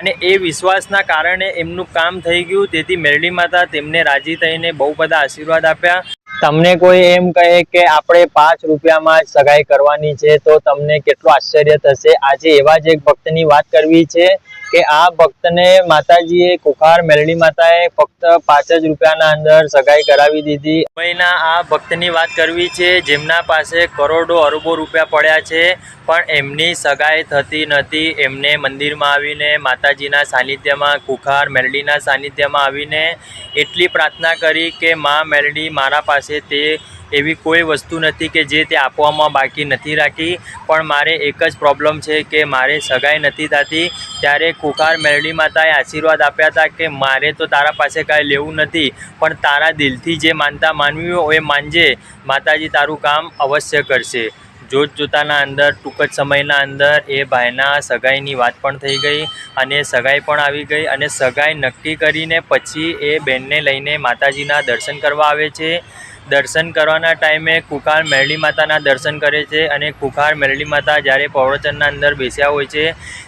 અને એ વિશ્વાસના કારણે એમનું કામ થઈ ગયું. તેથી મેરડી માતા તેમને રાજી થઈને બહુ બધા આશીર્વાદ આપ્યા. તમને કોઈ એમ કહે કે આપણે પાંચ રૂપિયામાં જ સગાઈ કરવાની છે, તો તમને કેટલું આશ્ચર્ય થશે? આજે એવા જ એક ભક્તની વાત કરવી છે. કે આ ભક્તને માતાજીએ કુખાર મેરડી માતાએ ફક્ત પાંચ જ રૂપિયાના અંદર સગાઈ કરાવી દીધી. મુંબઈના આ ભક્તની વાત કરવી છે, જેમના પાસે કરોડો અરબો રૂપિયા પડ્યા છે, પણ એમની સગાઈ થતી નથી. એમને મંદિરમાં આવીને માતાજીના સાનિધ્યમાં, કુખાર મેરડીના સાનિધ્યમાં આવીને એટલી પ્રાર્થના કરી કે, મા મેરડી મારા પાસે તે એવી કોઈ વસ્તુ નથી કે જે તે આપવામાં બાકી નથી રાખી. પણ મારે એક જ પ્રોબ્લેમ છે કે મારે સગાઈ નથી થતી. ત્યારે કુખાર મેરડી માતાએ આશીર્વાદ આપ્યા હતા કે મારે તો તારા પાસે કાંઈ લેવું નથી, પણ તારા દિલથી જે માનતા માનવી હોય એ માનજે. માતાજી તારું કામ અવશ્ય કરશે. જોત જોતાના અંદર, ટૂંક જ સમયના અંદર એ ભાઈના સગાઈની વાત પણ થઈ ગઈ અને સગાઈ પણ આવી ગઈ અને સગાઈ નક્કી કરીને પછી એ બેનને લઈને માતાજીના દર્શન કરવા આવે છે. દર્શન કરવાના ટાઈમે કુખાર મેરડી માતાના દર્શન કરે છે અને કુખાર મેરડી માતા જ્યારે પ્રવચનના અંદર બેસ્યા હોય છે,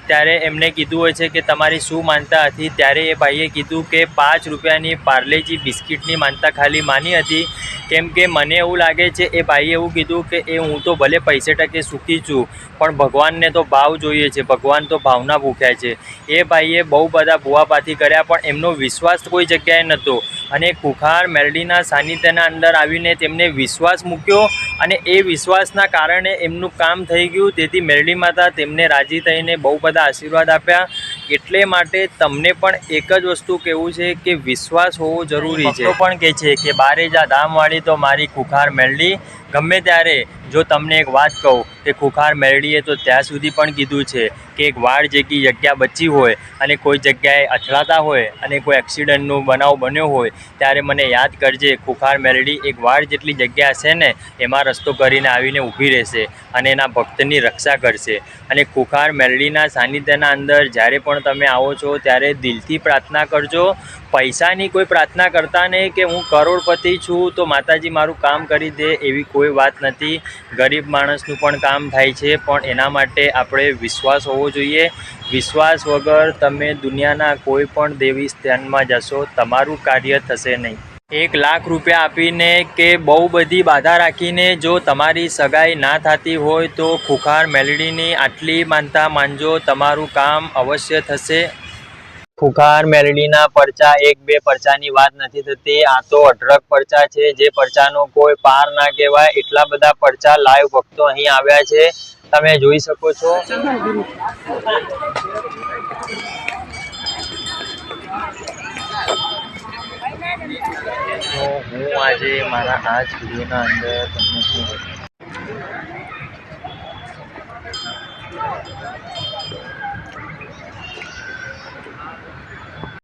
ત્યારે એમને કીધું હોય છે કે તમારી શું માનતા હતી? ત્યારે એ ભાઈએ કીધું કે પાંચ રૂપિયાની પાર્લેજી બિસ્કિટની માનતા ખાલી માની હતી. કેમ કે મને એવું લાગે છે, એ ભાઈએ એવું કીધું કે એ હું તો ભલે પૈસે ટકે સુખી છું, પણ ભગવાનને તો ભાવ જોઈએ છે, ભગવાન તો ભાવના ભૂખ્યા છે. એ ભાઈએ બહુ બધા ભૂવાપાથી કર્યા, પણ એમનો વિશ્વાસ કોઈ જગ્યાએ નહોતો. અને કુખાર મેરડીના સાનિધ્યના અંદર આવીને તેમને વિશ્વાસ મૂક્યો અને એ વિશ્વાસના કારણે એમનું કામ થઈ ગયું. તેથી મેરડી માતા તેમને રાજી થઈને બહુ બધા આશીર્વાદ આપ્યા. એટલે માટે તમને પણ એક જ વસ્તુ કહેવું છે કે વિશ્વાસ હોવો જરૂરી છે. પણ કહે છે કે, બારે જા, ધામવાળી તો મારી કુખાર મેરડી. ગમે ત્યારે જો તમને એક વાત કહું કે ખુખાર મેરડીએ તો ત્યાં સુધી પણ કીધું છે કે એક વાડ જેટલી જગ્યા બચી હોય અને કોઈ જગ્યાએ અથડાતા હોય અને કોઈ એક્સિડન્ટનો બનાવ બન્યો હોય ત્યારે મને યાદ કરજે ખુખાર મેરડી એક વાળ જેટલી જગ્યા છે ને, એમાં રસ્તો કરીને આવીને ઊભી રહેશે અને એના ભક્તની રક્ષા કરશે. અને ખુખાર મેરડીના સાનિધ્યના અંદર જ્યારે પણ તમે આવો છો ત્યારે દિલથી પ્રાર્થના કરજો. પૈસાની કોઈ પ્રાર્થના કરતા નહીં કે હું કરોડપતિ છું તો માતાજી મારું કામ કરી દે એવી કોઈ વાત નથી. ગરીબ માણસનું પણ કામ થાય છે, પણ એના માટે આપણે વિશ્વાસ હોવો જોઈએ. વિશ્વાસ વગર તમે દુનિયાના કોઈ પણ દેવી સ્થાનમાં જશો, તમારું કાર્ય થશે નહીં. એક લાખ રૂપિયા આપીને કે બહુ બધી બાધા રાખીને જો તમારી સગાઈ ના થતી હોય તો ખુખાર મેલડીની આટલી માનતા માનજો, તમારું કામ અવશ્ય થશે. ખુખાર મેલડીના પરચા, એક, બે પરચાની વાત નથી થતી. આ તો અઢળક પરચા છે. જે પરચાનો કોઈ પાર ના કહેવાય. એટલા બધા પરચા લાઈવ ભક્તો અહીં આવ્યા છે. તમે જોઈ શકો છો. હું આજે મારા આ જ વિડીયોના અંદર તમને શું